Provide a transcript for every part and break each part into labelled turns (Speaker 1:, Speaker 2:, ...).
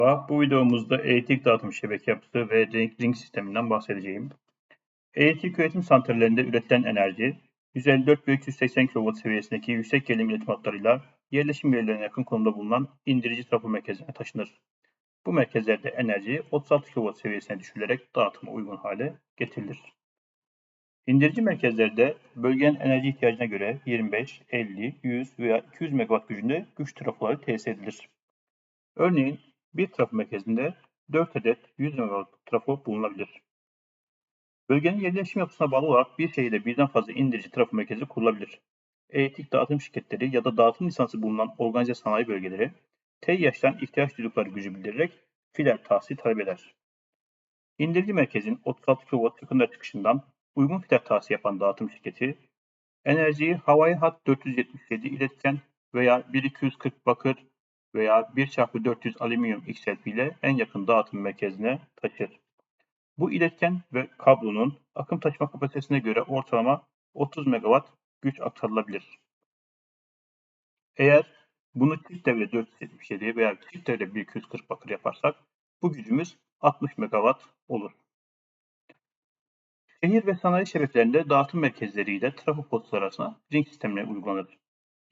Speaker 1: Merhaba, Bu videomuzda elektrik dağıtım şebeke yapısı ve ring sisteminden bahsedeceğim. Elektrik üretim santrallerinde üretilen enerji, 154 ve 380 kW seviyesindeki yüksek gerilim iletim hatlarıyla yerleşim yerlerine yakın konumda bulunan indirici trafo merkezine taşınır. Bu merkezlerde enerji 36 kW seviyesine düşürülerek dağıtıma uygun hale getirilir. İndirici merkezlerde bölgenin enerji ihtiyacına göre 25, 50, 100 veya 200 MW gücünde güç trafoları tesis edilir. Örneğin bir trafo merkezinde 4 adet 100 MW trafo bulunabilir. Bölgenin yerleşim yapısına bağlı olarak bir şehirde birden fazla indirici trafo merkezi kurulabilir. Elektrik dağıtım şirketleri ya da dağıtım lisansı bulunan organize sanayi bölgeleri TİH'den ihtiyaç duydukları gücü bildirerek filer tahsili talep eder. İndirici merkezin 36 kW yakınlar çıkışından uygun filer tahsili yapan dağıtım şirketi enerjiyi havai hat 477 iletken veya 1240 bakır veya 1x400 alüminyum XLP ile en yakın dağıtım merkezine taşır. Bu iletken ve kablonun akım taşıma kapasitesine göre ortalama 30 MW güç aktarılabilir. Eğer bunu çift devre 477 veya çift devre 1240 bakır yaparsak bu gücümüz 60 MW olur. Şehir ve sanayi şebekelerinde dağıtım merkezleri ile trafo postları arasında ring sistemine uygulanır.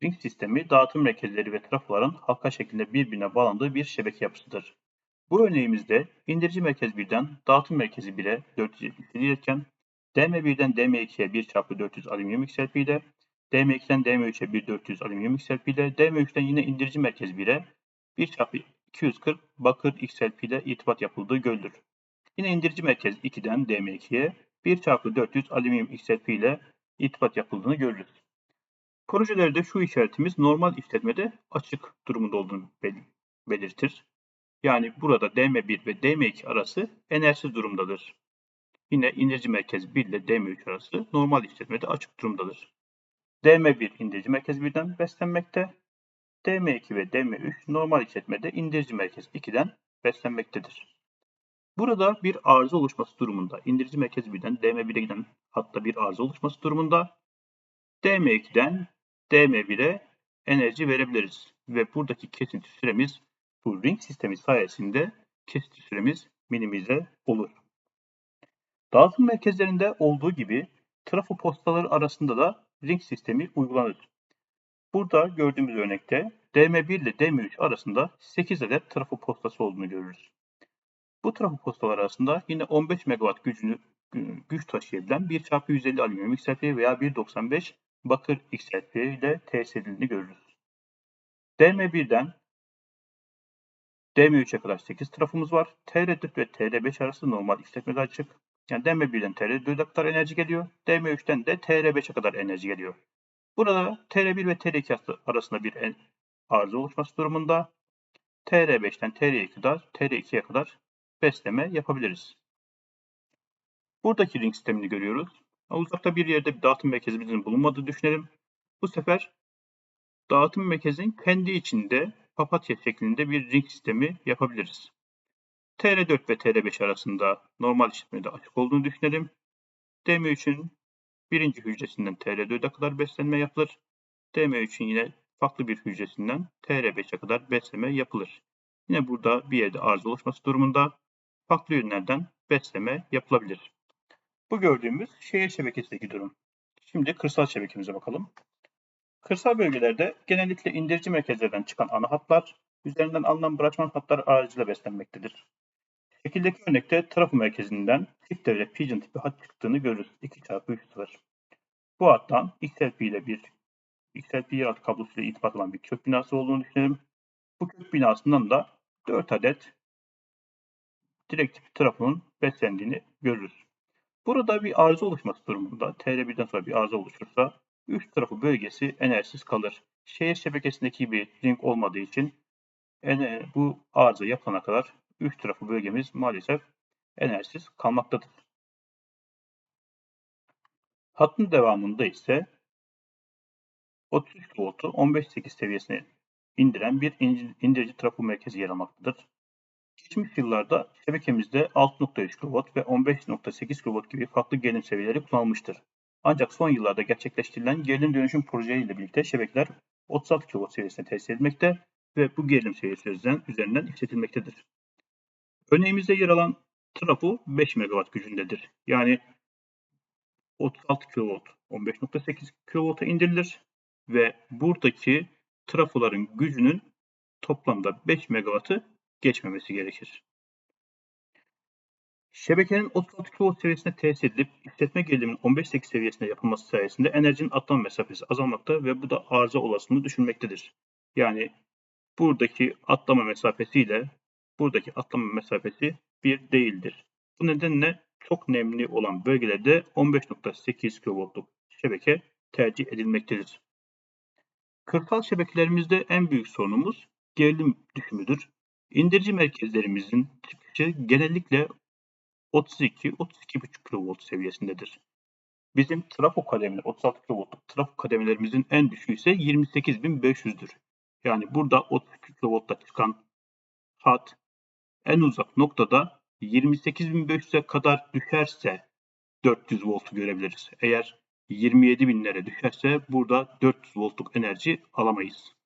Speaker 1: Ring sistemi dağıtım merkezleri ve trafoların halka şeklinde birbirine bağlandığı bir şebeke yapısıdır. Bu örneğimizde indirici merkez 1'den dağıtım merkezi 1'e 477 iletken DM1'den DM2'ye 1x400 alüminyum XLP ile DM2'den DM3'e 1400 alüminyum XLP ile DM3'ten yine indirici merkez 1'e 1x240 bakır XLP ile irtibat yapıldığı görülür. Yine indirici merkez 2'den DM2'ye 1x400 alüminyum XLP ile irtibat yapıldığını görürüz. Projelerde şu işaretimiz normal işletmede açık durumunda olduğunu belirtir. Yani burada DM1 ve DM2 arası enerjisiz durumdadır. Yine indirici merkez 1 ile DM3 arası normal işletmede açık durumdadır. DM1 indirici merkez 1'den beslenmekte. DM2 ve DM3 normal işletmede indirici merkez 2'den beslenmektedir. Burada bir arıza oluşması durumunda indirici merkez 1'den DM1'e giden hatta bir arıza oluşması durumunda DM2'den DM1'e enerji verebiliriz. Ve buradaki kesinti süremiz bu ring sistemi sayesinde kesinti süremiz minimize olur. Dağıtım merkezlerinde olduğu gibi trafo postaları arasında da ring sistemi uygulanır. Burada gördüğümüz örnekte DM1 ile DM3 arasında 8 adet trafo postası olduğunu görürüz. Bu trafo postalar arasında yine 15 MW gücünü güç taşıyabilen 1 x 150 alüminyum XLP veya 1.95 bakır ile tesis edildiğini görürüz. DM1'den DM3'e kadar 8 trafomuz var. TR4 ve TR5 arası normal işletmede açık. Yani DM1'den TR4'e kadar enerji geliyor. DM3'ten de TR5'e kadar enerji geliyor. Burada TR1 ve TR2 arasında bir arıza oluşması durumunda TR5'ten TR2'ye kadar, TR2'ye kadar besleme yapabiliriz. Buradaki ring sistemini görüyoruz. Uzakta bir yerde bir dağıtım merkezimizin bulunmadığını düşünelim. Bu sefer dağıtım merkezinin kendi içinde papatya şeklinde bir ring sistemi yapabiliriz. TR4 ve TR5 arasında normal işletmede açık olduğunu düşünelim. DM3'ün birinci hücresinden TR4'e kadar beslenme yapılır. DM3'ün yine farklı bir hücresinden TR5'e kadar besleme yapılır. Yine burada bir yerde arıza oluşması durumunda farklı ürünlerden besleme yapılabilir. Bu gördüğümüz şehir şebekesindeki durum. Şimdi kırsal şebekemize bakalım. Kırsal bölgelerde genellikle indirici merkezlerden çıkan ana hatlar, üzerinden alınan branşman hatlar aracılığıyla beslenmektedir. Şekildeki örnekte trafo merkezinden çift devre pigeon tipi hat çıktığını görürüz. 2 çarpı 3 sıfır. Bu hattan XLP ile bir XLP yeraltı kablosuyla irtibat olan bir kök binası olduğunu düşünelim. Bu kök binasından da 4 adet direkt trafonun beslendiğini görürüz. Burada bir arıza oluşması durumunda TR1'den sonra bir arıza oluşursa üst tarafı bölgesi enerjisiz kalır. Şehir şebekesindeki bir ring olmadığı için bu arıza yapana kadar üst tarafı bölgemiz maalesef enerjisiz kalmaktadır. Hattın devamında ise 33 voltu 15.8 seviyesine indiren bir indirici trafo merkezi yer almaktadır. Geçmiş yıllarda şebekemizde 6.3 kW ve 15.8 kW gibi farklı gerilim seviyeleri kullanılmıştır. Ancak son yıllarda gerçekleştirilen gerilim dönüşüm projeleriyle birlikte şebekeler 36 kW seviyesine tesis edilmekte ve bu gerilim seviyesi üzerinden işletilmektedir. Örneğimizde yer alan trafo 5 MW gücündedir. Yani 36 kV 15.8 kV'a indirilir ve buradaki trafoların gücünün toplamda 5 MW'ı geçmemesi gerekir. Şebekenin 36 kV seviyesine tesis edilip işletme geriliminin 15.8 seviyesinde yapılması sayesinde enerjinin atlama mesafesi azalmakta ve bu da arıza olasılığını düşürmektedir. Yani buradaki atlama mesafesi ile buradaki atlama mesafesi bir değildir. Bu nedenle çok nemli olan bölgelerde 15.8 kV'luk şebeke tercih edilmektedir. Kırsal şebekelerimizde en büyük sorunumuz gerilim düşümüdür. İndirici merkezlerimizin çıkışı genellikle 32-32,5 kV seviyesindedir. Bizim trafo kademeleri 36 kV'luk trafo kademelerimizin en düşüğü ise 28.500'dür. Yani burada 32 kV'da çıkan hat en uzak noktada 28.500'e kadar düşerse 400 voltu görebiliriz. Eğer 27 binlere düşerse burada 400 voltluk enerji alamayız.